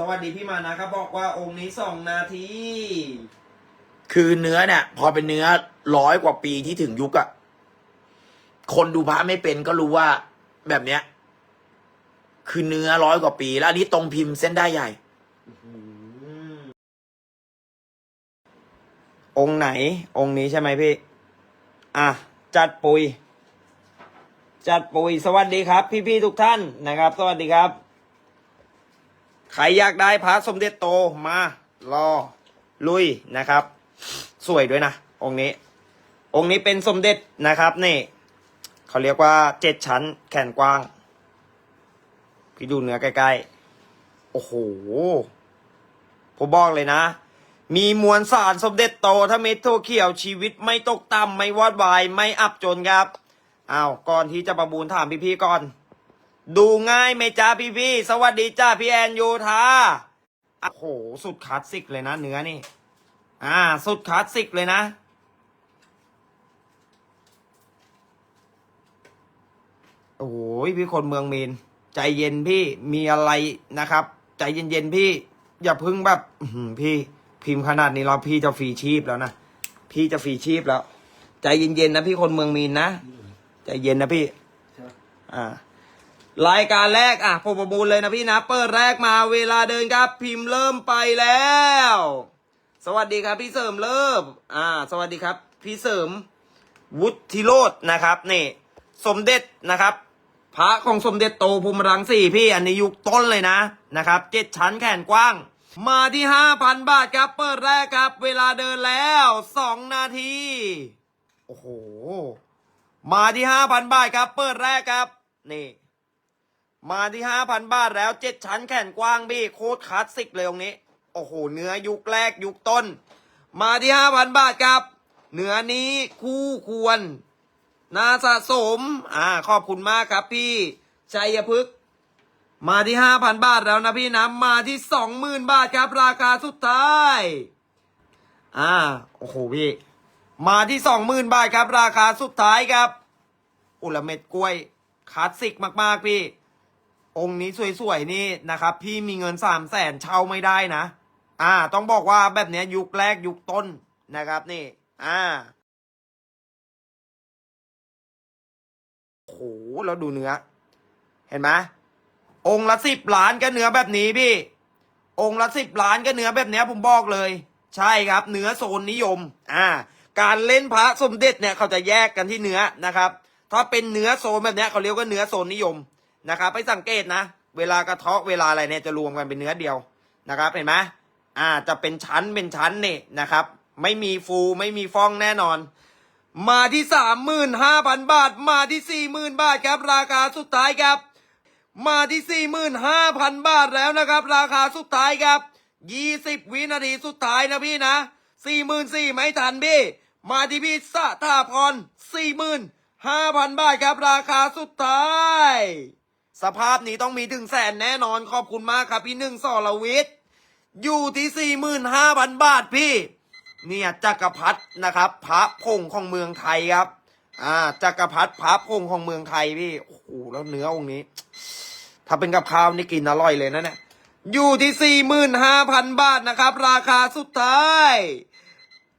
สวัสดีพี่มานะครับบอกว่าองค์นี้สองนาที คือเนื้อเนี่ย พอเป็นเนื้อร้อยกว่าปีที่ถึงยุคอะคนดูพระไม่เป็นก็รู้ว่าแบบเนี้ย คือเนื้อร้อยกว่าปี แล้วอันนี้ตรงพิมพ์เส้นได้ใหญ่ องค์ไหน องค์นี้ใช่ไหมพี่ อะ จัดปุย จัดปุย สวัสดีครับ พี่ๆทุกท่านนะครับ สวัสดีครับ ใครอยากได้พระสมเด็จโตมารอลุยนะครับ สวยด้วยนะ องค์นี้ องค์นี้เป็นสมเด็จนะครับนี่เขาเรียกว่าเจ็ดชั้นแขนกว้างพี่ดูเนื้อใกล้ๆ โอ้โห ผมบอกเลยนะ มีมวลสารสมเด็จโตถ้าเม็ดโทเขียวชีวิตไม่ตกต่ำไม่วอดวาย ไม่อับจนครับ อ้าว ก่อนที่จะประมูลถามพี่ๆก่อน ดูง่ายไหมจ้าพี่ๆสวัสดีจ้าพี่แอนโยธาโอ้โหสุดคลาสสิกเลยนะเนื้อนี่ อ่า สุดคลาสสิกเลยนะโอ้โหพี่คนเมืองมีน ใจเย็นพี่มีอะไรนะครับ ใจเย็นๆพี่ อย่าพึ่งแบบอื้อหือพี่พิมพ์ขนาดนี้เราพี่จะฟรีชีพแล้วนะพี่จะฟรีชีพแล้ว ใจเย็นๆนะพี่คนเมืองมีนนะใจเย็นนะพี่อ่า รายการแรกอะผมประมูลเลยนะพี่นะเปิดแรกมาเวลาเดินครับ พิมพ์เริ่มไปแล้ว สวัสดีครับพี่เสริมเริ่ม อ่า สวัสดีครับ พี่เสริม วุฒิโรจน์นะครับนี่ สมเด็จนะครับ พระของสมเด็จโตภูมิรังสีพี่อันนี้ยุคต้นเลยนะนะครับเจ็ดชั้นแขนกว้าง มาที่ห้าพันบาทครับ เปิดแรกครับ เวลาเดินแล้วสองนาที โอ้โห มาที่ห้าพันบาทครับ เปิดแรกครับ นี่ มาที่ห้าพันบาทแล้วเจ็ดชั้นแขนกว้างพี่โคตรคลาสสิกเลยตรงนี้ โอ้โห เนื้อยุคแรกยุคต้น มาที่ห้าพันบาทครับ เนื้อนี้คู่ควรนาสะสม อ่า ขอบคุณมากครับพี่ชัยพฤกษ์มาที่ห้าพันบาทแล้วนะพี่นะ มาที่สองหมื่นบาทครับราคาสุดท้าย อ่า โอ้โหพี่ มาที่สองหมื่นบาทครับ ราคาสุดท้ายครับ อุลเม็ดกล้วยคลาสสิกมาก ๆ พี่ องค์นี้สวยๆนี่นะครับ พี่มีเงินสามแสนเช่าไม่ได้นะ อ่า ต้องบอกว่าแบบนี้ยุคแรกยุคต้นนะครับนี่ อ่าโอ้โหแล้วดูเนื้อ เห็นไหมองค์ละสิบล้านก็เนื้อแบบนี้พี่ องค์ละสิบล้านก็เนื้อแบบนี้ผมบอกเลย ใช่ครับ เนื้อโซนนิยม อ่า การเล่นพระสมเด็จเนี่ยเขาจะแยกกันที่เนื้อนะครับ ถ้าเป็นเนื้อโซนแบบนี้เขาเรียกว่าเนื้อโซนนิยม นะครับไปสังเกตนะ เวลากระเทาะเวลาอะไรเนี่ยจะรวมกันเป็นเนื้อเดียวนะครับเห็นไหมอ่าจะเป็นชั้นเป็นชั้นนี่นะครับ ไม่มีฟูไม่มีฟองแน่นอน มาที่สามหมื่นห้าพันบาท มาที่สี่หมื่นบาทครับ ราคาสุดท้ายครับ มาที่สี่หมื่นห้าพันบาทแล้วนะครับ ราคาสุดท้ายครับยี่สิบวินาทีสุดท้ายนะพี่นะสี่หมื่นสี่ไม่ทันพี่ มาที่พี่สะท่าพรสี่หมื่นห้าพันบาทครับ ราคาสุดท้าย สภาพนี้ต้องมีถึงแสนแน่นอนขอบคุณมากครับ พี่หนึ่งสรวิทย์อยู่ที่สี่หมื่นห้าพันบาทพี่ เนี่ยจักรพรรดินะครับ พระพงของเมืองไทยครับ อ่าจักรพรรดิพระพงของเมืองไทยพี่โอ้โหแล้วเนื้อองค์นี้ ถ้าเป็นกับข้าวนี่กินอร่อยเลยนะเนี่ยอยู่ที่สี่หมื่นห้าพันบาทนะครับ ราคาสุดท้าย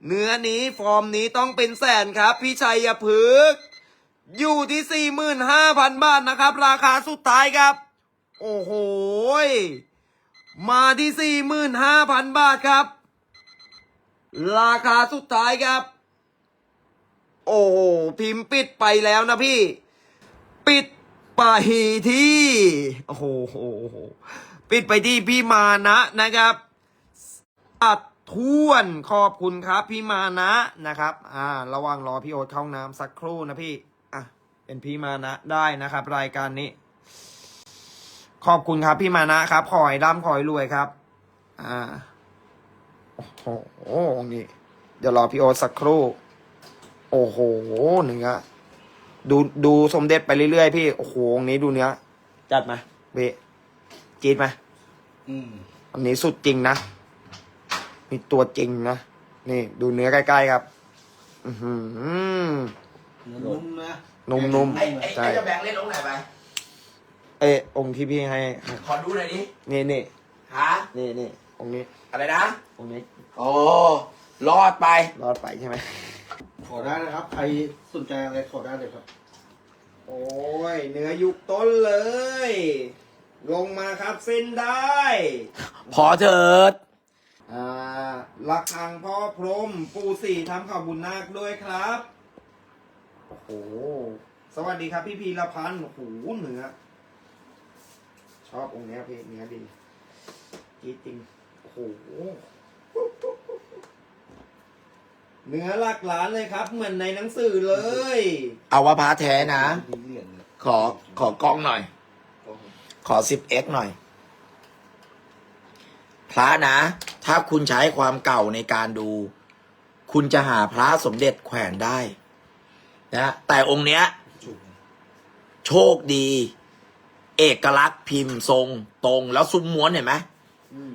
เนื้อนี้ฟอร์มนี้ต้องเป็นแสนครับ พี่ชัยพฤกษ์ อยู่ที่สี่หมื่นห้าพันบาทนะครับ ราคาสุดท้ายครับ โอ้โหมาที่สี่หมื่นห้าพันบาทครับ ราคาสุดท้ายครับ โอ้โหพิมพ์ปิดไปแล้วนะพี่ ปิดไปที่โอ้โหปิดไปที่พี่มานะนะครับอัดท่วนขอบคุณครับ พี่มานะนะครับ อ่า ระว่างรอพี่โอ๊ตเข้าน้ำสักครู่นะพี่ เป็นพี่มานะได้นะครับ รายการนี้ ขอบคุณครับพี่มานะครับ ขอให้ร่ำขอให้รวยครับ อ่า โอ้โหนี่ เดี๋ยวรอพี่โอ๊ตสักครู่ โอ้โหเนื้อดูดูสมเด็จไปเรื่อยๆพี่ โอ้โหองค์นี้ดูเนื้อจัดมาเบะจีดมาอืมอันนี้สุดจริงนะมีตัวจริงนะ นี่ ดูเนื้อใกล้ๆครับ อือหือ เนื้อนุ่มนะ นุ่มไอ้ไอ้ๆใช่ไอ้เจะแบงค์เล่นลงไหนไป เอะองค์ที่พี่ให้ขอดูหน่อยดินี่นี่หานี่นี่องค์นี้อะไรนะ องค์นี้โอ้รอดไป รอดไปใช่ไหมขอได้นะครับ ใครสนใจอะไรขอได้เลยครับ โอ้ยเนื้อยุคต้นเลย ลงมาครับเส้นได้ พอเถิดอ่าระฆังพ่อพรหมปู่สี่ทำข่าวบุญนาคด้วยครับ โอ้สวัสดีครับพี่พีรพันธ์โอ้โหเนื้อชอบองค์เนี้ยพี่เนื้อดีจีดจริงโอ้โหเนื้อหลักล้านเลยครับ เหมือนในหนังสือเลยเอาว่าพระแท้นะ มีเหรียญเลยขอขอกล้องหน่อยขอ 10x หน่อย พระนะ ถ้าคุณใช้ความเก่าในการดู คุณจะหาพระสมเด็จแขวนได้ นะแต่องค์เนี้ยจุกโชคดี เอกลักษณ์พิมพ์ทรงตรงแล้วซุ้มม้วนเห็นไหมอืม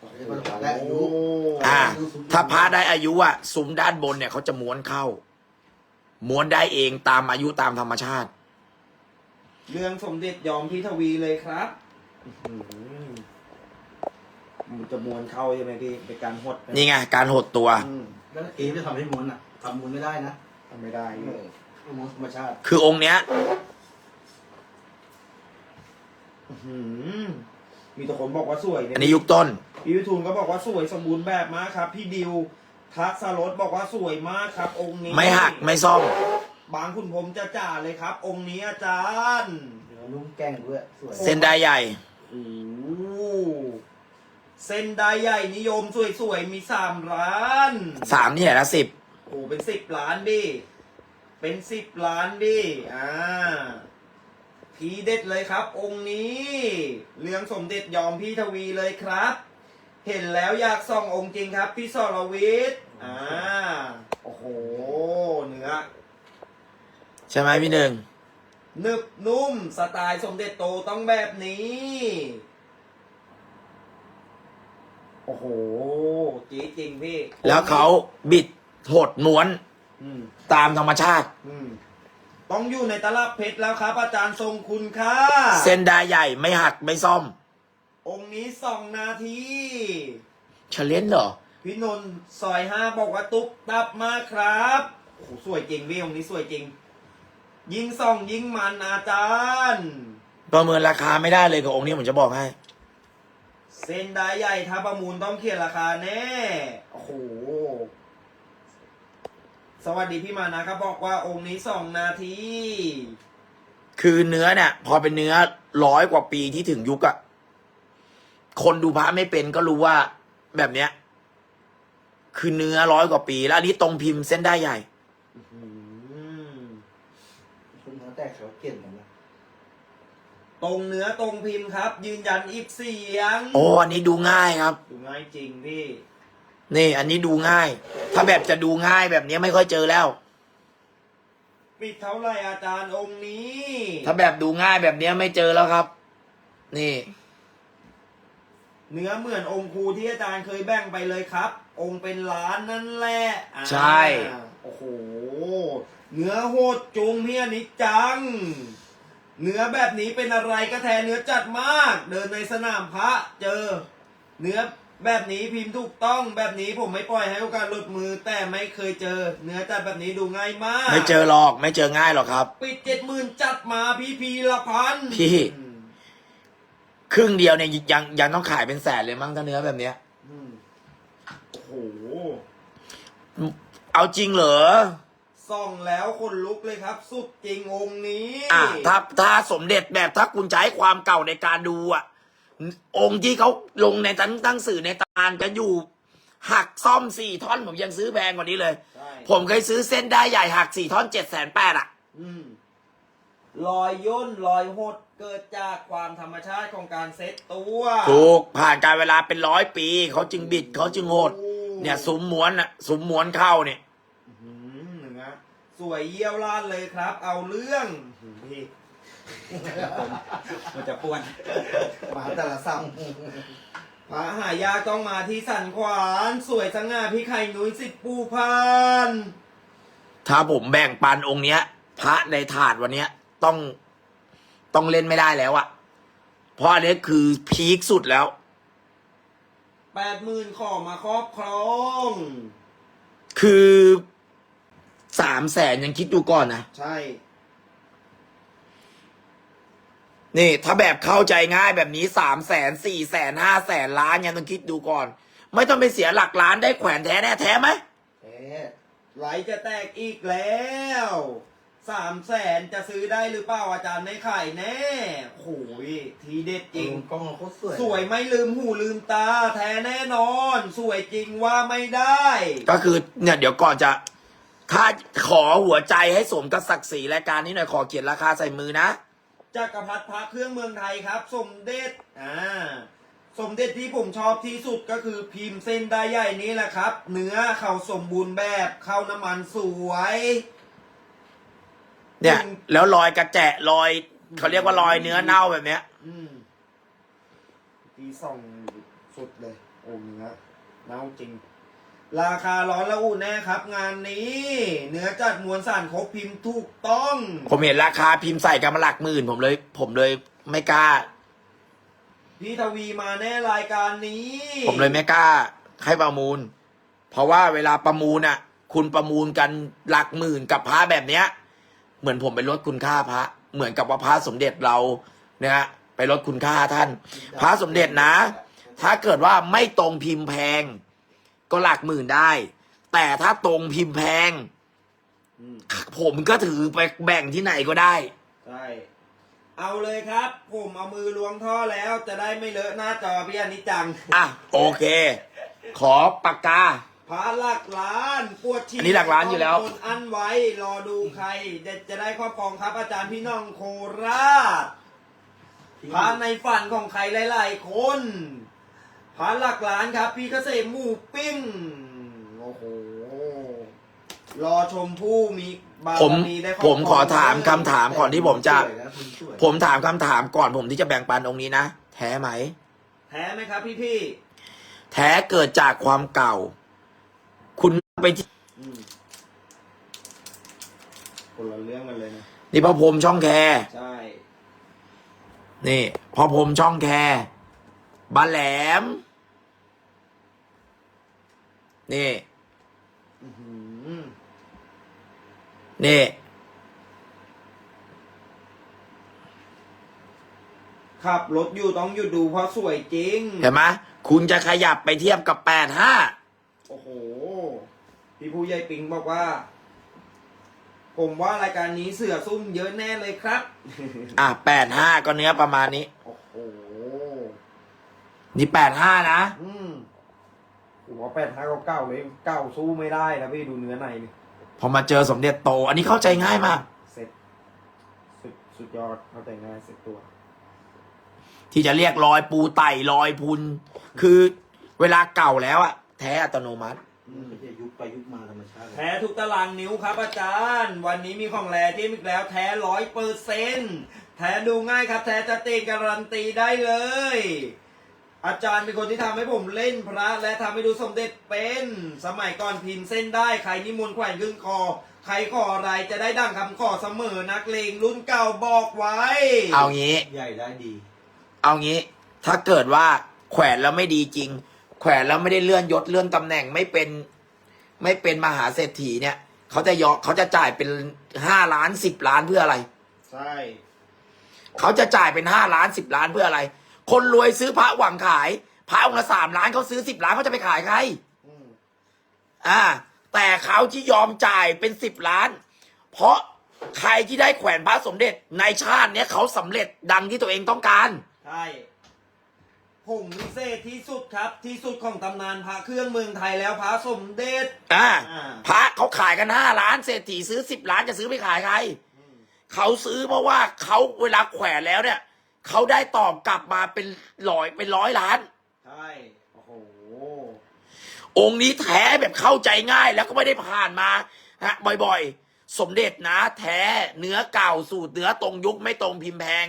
ขอได้พระได้อายุอ่า ถ้าพระได้อายุอะซุ้มด้านบนเนี่ยเขาจะม้วนเข้า ม้วนได้เองตามอายุตามธรรมชาติ เรื่องสมเด็จยอมที่ทวีเลยครับอื้อหือมันจะมวนเข้าใช่ไหมพี่เป็นการหดไหมนี่ไงการหดตัวอืมแล้วเอฟจะทำให้ม้วนอะทำม้วนไม่ได้นะ ทำไม่ได้เออม้วนธรรมชาติคือองค์เนี้ยอื้อหือมีแต่คนบอกว่าสวยเยอันนี้ยุคต้น พี่วิทูลก็บอกว่าสวยสมบูรณ์แบบมากครับ พี่ดิวทักษรสบอกว่าสวยมากครับ องค์นี้ไม่หักไม่ซ่อม บางคุณผมจะจ่าเลยครับ องค์นี้อาจารย์ เดี๋ยวนุ่มแกล้งด้วยสวยเส้นได้ใหญ่ โอ้โหเส้นได้ใหญ่นิยมสวยๆ มีสามล้านสามที่ไหนละสิบ โอ้เป็นสิบล้านดิเป็นสิบล้านดิอ่าทีเด็ดเลยครับ องค์นี้เรื่องสมเด็จยอมพี่ทวีเลยครับ เห็นแล้วอยากส่ององค์จริงครับ พี่สรวิทย์อ่าโอ้โหเนื้อใช่ไหมพี่หนึ่งหนึบนุ่มสไตล์สมเด็จโตต้องแบบนี้ โอ้โหจีดจริงพี่ แล้วเขาบิด หดม้วนอืมตามธรรมชาติ อืมต้องอยู่ในตลับเพชรแล้วครับ อาจารย์ทรงคุณค่าเส้นได้ใหญ่ไม่หักไม่ซ่อมองค์นี้สองนาที เฉลนเหรอ พี่นนท์ซอยห้าบอกว่าตุ๊บตับมากครับโอ้โหสวยจริงพี่องค์นี้สวยจริง ยิงส่องยิงมันอาจารย์ ประเมินราคาไม่ได้เลยกับองค์นี้ผมจะบอกให้ เส้นได้ใหญ่ถ้าประมูลต้องเขียนราคาแน่ โอ้โห สวัสดีพี่มานะครับบอกว่าองค์นี้สองนาที คือเนื้อเนี่ย พอเป็นเนื้อร้อยกว่าปีที่ถึงยุคอะคนดูพระไม่เป็นก็รู้ว่าแบบเนี้ย คือเนื้อร้อยกว่าปี แล้วอันนี้ตรงพิมพ์เส้นได้ใหญ่อืมคุณเขาแตกเขาเก่งกันนะตรงเนื้อตรงพิมพ์ครับ ยืนยันอีกเสียง โอ้อันนี้ดูง่ายครับ ดูง่ายจริงพี่ นี่ อันนี้ดูง่าย ถ้าแบบจะดูง่ายแบบนี้ไม่ค่อยเจอแล้ว ปิดเท่าไหร่อาจารย์องค์นี้ ถ้าแบบดูง่ายแบบนี้ไม่เจอแล้วครับ นี่ เนื้อเหมือนองค์ครูที่อาจารย์เคยแบ่งไปเลยครับ องค์เป็นล้านนั่นแหละอ่าใช่ โอ้โห เนื้อโหดจุงพี่อนิจจังเนื้อแบบนี้เป็นอะไรก็แทนเนื้อจัดมาก เดินในสนามพระเจอ เนื้อ แบบนี้พิมพ์ถูกต้องแบบนี้ผมไม่ปล่อยให้โอกาสหลุดมือ แต่ไม่เคยเจอ เนื้อจัดแบบนี้ดูง่ายมาก ไม่เจอหรอก ไม่เจอง่ายหรอกครับ ปิดเจ็ดหมื่นจัดมาพี่พีละพันพี่ อืมครึ่งเดียวเนี่ยยังยังต้องขายเป็นแสนเลยมั้งถ้าเนื้อแบบเนี้ย อืมโอ้โหเอาจริงเหรอ ส่องแล้วคนลุกเลยครับ สุดจริงองค์นี้ อะถ้าถ้าสมเด็จแบบถ้าคุณใช้ความเก่าในการดูอะ องค์ที่เขาลงในตั้งตั้งสื่อในตำนานจะอยู่ หักซ่อมสี่ท่อนผมยังซื้อแพงกว่านี้เลย ใช่ ผมเคยซื้อเส้นได้ใหญ่หักสี่ท่อนเจ็ดแสนแปดอะ อืมรอยย่นรอยหดเกิดจากความธรรมชาติของการเซ็ตตัวถูกผ่านการเวลาเป็นร้อยปี เขาจึงบิดเขาจึงโหดโอ้เนี่ยซุ้มม้วนอะซุ้มม้วนเข้าเนี่ย อืมหนึ่งนะสวยเยี่ยวล้านเลยครับ เอาเรื่องพี่ผม มันจะป่วน มาแต่ละซ้พระหายากต้องมาที่สันขวาน สวยสง่าพี่ไข่นุ้ยสิบปูพานถ้าผมแบ่งปันองค์เนี้ย พระในถาดวันเนี้ย ต้องต้องเล่นไม่ได้แล้วอะเพราะอันนี้คือพีคสุดแล้ว แปดหมื่นขอมาครอบครอง คือสามแสนยังคิดดูก่อนนะ ใช่ นี่ ถ้าแบบเข้าใจง่ายแบบนี้สามแสนสี่แสนห้าแสนล้านยังต้องคิดดูก่อน ไม่ต้องไปเสียหลักล้านได้แขวนแท้แน่แท้ไหมแท้ไหลจะแตกอีกแล้วสามแสนจะซื้อได้หรือเปล่าอาจารย์ไม่ขายแน่โอ้ยทีเด็ดจริง กล้องเราโคตรสวยสวยไม่ลืมหูลืมตา แท้แน่นอน สวยจริงว่าไม่ได้ ก็คือเนี่ยเดี๋ยวก่อนจะถ้าขอหัวใจให้สมกับศักดิ์ศรีรายการนี้หน่อยขอเขียนราคาใส่มือนะ จักรพรรดิพระเครื่องเมืองไทยครับ สมเด็จอ่าสมเด็จที่ผมชอบที่สุดก็คือพิมพ์เส้นได้ใหญ่นี้แหละครับ เนื้อเขาสมบูรณ์แบบเข้าน้ำมันสวยเนี่ยอืมแล้วรอยกระแจะรอยเขาเรียกว่ารอยเนื้อเน่าแบบเนี้ย อืมปีส่องสุดเลย โอ้เนื้อเน่าจริง ราคาร้อนละอุแน่ครับ งานนี้ เนื้อจัดมวลสารครบพิมพ์ถูกต้อง ผมเห็นราคาพิมพ์ใส่กันมาหลักหมื่น ผมเลย ผมเลยไม่กล้า พี่ทวีมาแน่รายการนี้ ผมเลยไม่กล้า ให้ประมูล เพราะว่าเวลาประมูลอะ คุณประมูลกันหลักหมื่นกับพระแบบเนี้ย เหมือนผมไปลดคุณค่าพระ เหมือนกับว่าพระสมเด็จเราเนี่ยฮะไปลดคุณค่าท่าน พระสมเด็จนะ ถ้าเกิดว่าไม่ตรงพิมพ์แพง ก็หลักหมื่นได้ แต่ถ้าตรงพิมพ์แพงอืมผมก็ถือไปแบ่งที่ไหนก็ได้ ใช่ เอาเลยครับ ผมเอามือล้วงท่อแล้ว จะได้ไม่เลอะหน้าจอพี่อนิจจัง อะ โอเค ขอปากกาพาหลักล้านปวดฉี่อันนี้หลักล้านอยู่แล้ว คนอันไว้ รอดูใครเด็ดจะได้ครอบครองครับ อาจารย์พี่น้องโคราชพาในฝันของใครหลาย ๆ คน พาหลักล้านครับ พี่เกษมหมูปิ้ง โอ้โห รอชมผู้มีบารผมมีได้ครอบผมขอครงถามคำถามก่อนที่ผมจะ สวยนะคุณสวยผมถามคำถามก่อนผมที่จะแบ่งปันองค์นี้นะ แท้ไหม แท้ไหมครับพี่พี่แท้เกิดจากความเก่า คุณไปที่ๆอืมคนละเรื่องกันเลยนะ นี่พระพรหมช่องแคใช่ นี่พระพรหมช่องแค บานแหลม นี่อื้อหือนี่ ขับรถอยู่ต้องหยุดดูเพราะสวยจริง เห็นไหมคุณจะขยับไปเทียบกับแปดห้าโอ้โห พี่ผู้ใหญ่ปิงบอกว่า ผมว่ารายการนี้เสือซุ่มเยอะแน่เลยครับ อะแปดห้าก็เนื้อประมาณนี้ โอ้โห นี่แปดห้านะอืมผมว่าแปดห้าก็เก้าเลยเก้าสู้ไม่ได้นะพี่ดูเนื้อในนี่พอมาเจอสมเด็จโต อันนี้เข้าใจง่ายมาก เสร็จสุดสุดยอดเข้าใจง่ายเสร็จตัว ที่จะเรียกรอยปูไต่รอยพุน คือเวลาเก่าแล้วอะแท้อัตโนมัติ อืมไม่ใช่ยุคไปยุคมาธรรมชาติเลยแท้ทุกตารางนิ้วครับอาจารย์ วันนี้มีของแร่ที่อีกแล้วแท้ร้อยเปอร์เซนแท้ดูง่ายครับ แท้จะเตนการันตีได้เลย อาจารย์เป็นคนที่ทำให้ผมเล่นพระ และทำให้ดูสมเด็จเป็น สมัยก่อนพิมพ์เส้นได้ใครนิมนต์แขวนขึ้นคอ ใครขออะไรจะได้ดังคำขอเสมอนักเลงรุ่นเก่าบอกไว้ เอางี้ ใหญ่ได้ดี เอางี้ ถ้าเกิดว่าแขวนแล้วไม่ดีจริง แขวนแล้วไม่ได้เลื่อนยศเลื่อนตำแหน่งไม่เป็น ไม่เป็นมหาเศรษฐีเนี่ยเขาจะยอเขาจะจ่ายเป็นห้าล้านสิบล้านเพื่ออะไร ใช่เขาจะจ่ายเป็นห้าล้านสิบล้านเพื่ออะไร คนรวยซื้อพระหวังขาย พระองค์ละสามล้านเขาซื้อสิบล้านเขาจะไปขายใครอืมอ่า แต่เขาที่ยอมจ่ายเป็นสิบล้าน เพราะใครที่ได้แขวนพระสมเด็จในชาติเนี้ยเขาสำเร็จดังที่ตัวเองต้องการ ใช่ผงวิเศษที่สุดครับ ที่สุดของตำนานพระเครื่องเมืองไทยแล้วพระสมเด็จ อ่าอ่าพระเขาขายกันห้าล้านเศรษฐีซื้อสิบล้านจะซื้อไปขายใครอืมเขาซื้อเพราะว่าเขาเวลาแขวนแล้วเนี่ย เขาได้ตอบกลับมาเป็นร้อยเป็นร้อยล้าน ใช่ โอ้โห องค์นี้แท้แบบเข้าใจง่ายแล้วก็ไม่ได้ผ่านมาฮะบ่อยๆ สมเด็จนะ แท้เนื้อเก่าสูตรเนื้อตรงยุคไม่ตรงพิมพ์แพง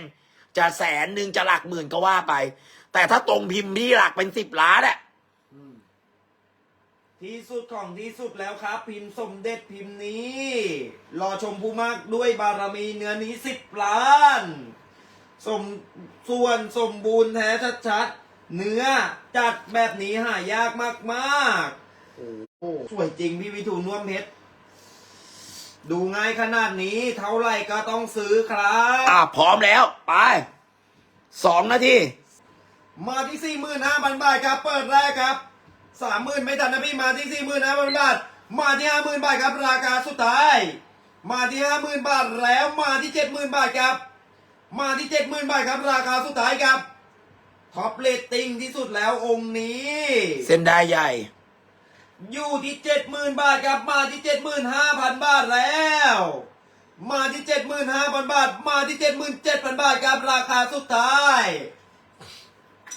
จะแสนหนึ่งจะหลักหมื่นก็ว่าไป แต่ถ้าตรงพิมพ์ที่หลักเป็นสิบล้านอะอืมที่สุดของที่สุดแล้วครับ พิมพ์สมเด็จพิมพ์นี้ รอชมผู้มากด้วยบารมีเนื้อนี้สิบล้าน สมส่วนสมบูรณ์แท้ชัดเนื้อจัดแบบนี้หายากมากๆ โอ้โหสวยจริงพี่วิทูลน่วมเพชร ดูง่ายขนาดนี้เท่าไหร่ก็ต้องซื้อครับ อะพร้อมแล้ว ไปสองนาที มาที่สี่หมื่นห้าพันบาทครับ เปิดแรกครับสามหมื่นไม่ทันนะพี่มาที่สี่หมื่นห้าพันบาท มาที่ห้าหมื่นบาทครับ ราคาสุดท้าย มาที่ห้าหมื่นบาทแล้วมาที่เจ็ดหมื่นบาทครับ มาที่เจ็ดหมื่นบาทครับ ราคาสุดท้ายครับท็อปเรตติ้งที่สุดแล้วองค์นี้ เส้นได้ใหญ่ อยู่ที่เจ็ดหมื่นบาทครับ มาที่เจ็ดหมื่นห้าพันบาทแล้ว มาที่เจ็ดหมื่นห้าพันบาท มาที่เจ็ดหมื่นเจ็ดพันบาทครับ ราคาสุดท้าย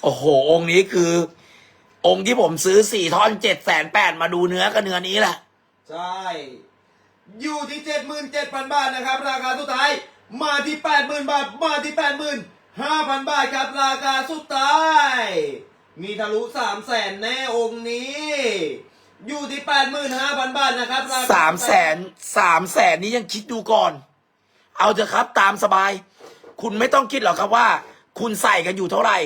โอ้โห องค์นี้คือ องค์ที่ผมซื้อสี่ท่อนเจ็ดแสนแปดมาดูเนื้อก็เนื้อนี้แหละ ใช่ อยู่ที่เจ็ดหมื่นเจ็ดพันบาทนะครับ ราคาสุดท้าย มาที่แปดหมื่นบาท มาที่แปดหมื่นห้าพันบาทครับราคาสุดท้าย มีทะลุสามแสนแน่องค์นี้ อยู่ที่แปดหมื่นห้าพันบาทนะครับรคสามแสนสามแสนนี้ยังคิดดูก่อน เอาเถอะครับตามสบาย คุณไม่ต้องคิดหรอกครับว่า คุณใส่กันอยู่เท่าไหร่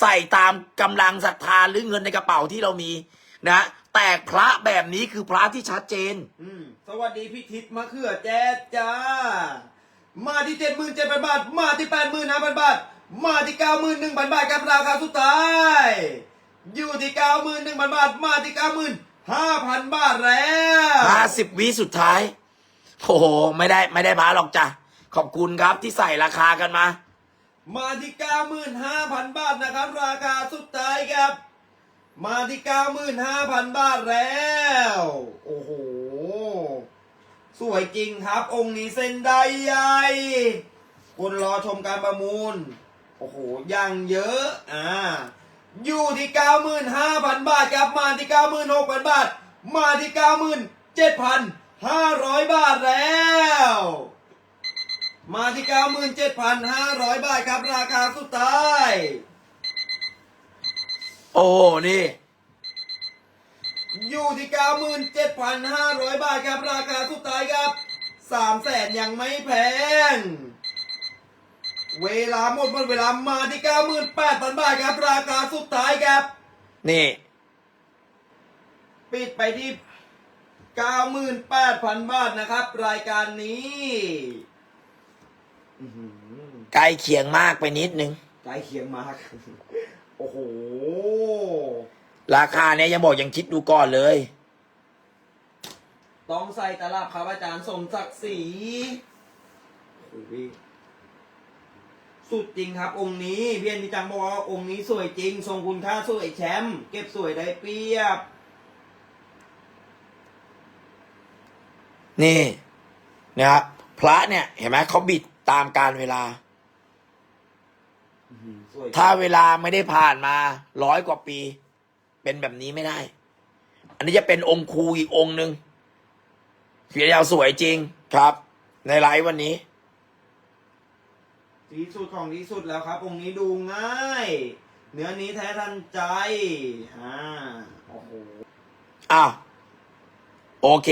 ใส่ตามกำลังศรัทธาหรือเงินในกระเป๋าที่เรามีนะ แต่พระแบบนี้คือพระที่ชัดเจน อืมสวัสดีพี่ทิศมะเขือแจ๊ดจ้า มาที่เจ็ดหมื่นเจ็ดพันบาท มาที่แปดหมื่นห้าพันบาท มาที่เก้าหมื่นหนึ่งพันบาทครับราคาสุดท้าย อยู่ที่เก้าหมื่นหนึ่งพันบาท มาที่เก้าหมื่นห้าพันบาทแล้วห้าสิบวิสุดท้าย โอ้โห ไม่ได้ไม่ได้พาหรอกจ้ะ ขอบคุณครับที่ใส่ราคากันมา มาที่เก้าหมื่นห้าพันบาทนะครับ ราคาสุดท้ายครับ มาที่เก้าหมื่นห้าพันบาทแล้ว โอ้โห สวยจริงครับ องค์นี้เส้นได้ใหญ่คนรอชมการประมูล โอ้โหยังเยอะอ่าอยู่ที่เก้าหมื่นห้าพันบาทครับมาที่เก้าหมื่นหกพันบาท มาที่เก้าหมื่นเจ็ดพันห้าร้อยบาทแล้ว มาที่เก้าหมื่นเจ็ดพันห้าร้อยบาทครับราคาสุดท้าย โอ้โหนี่ อยู่ที่เก้าหมื่นเจ็ดพันห้าร้อยบาทครับ ราคาสุดท้ายครับสามแสนยังไม่แพง เวลาหมดหมดเวลามาที่เก้าหมื่นแปดพันบาทครับ ราคาสุดท้ายครับ นี่ ปิดไปที่เก้าหมื่นแปดพันบาทนะครับ รายการนี้อื้อหือใกล้เคียงมากไปนิดนึง ใกล้เคียงมาก โอ้โห ราคาเนี้ยยังบอกยังคิดดูก่อนเลย ต้องใส่ตลับครับอาจารย์สมศักดิ์ศรีโอ้โหพี่สุดจริงครับ องค์นี้พี่เอ็นพี่จังบอกว่าองค์นี้สวยจริง ทรงคุณค่าสวยแชมป์เก็บสวยได้เปรียบ นี่นะครับพระเนี่ย เห็นไหมเขาบิดตามการเวลา สวยถ้าเวลาไม่ได้ผ่านมาร้อยกว่าปี เป็นแบบนี้ไม่ได้ อันนี้จะเป็นองค์ครูอีกองค์หนึ่งเสียยาวสวยจริงครับ ในไลฟ์วันนี้ที่สุดของที่สุดแล้วครับ องค์นี้ดูง่าย เนื้อนี้แท้ทันใจ อ่า โอ้โห อ้าว โอเค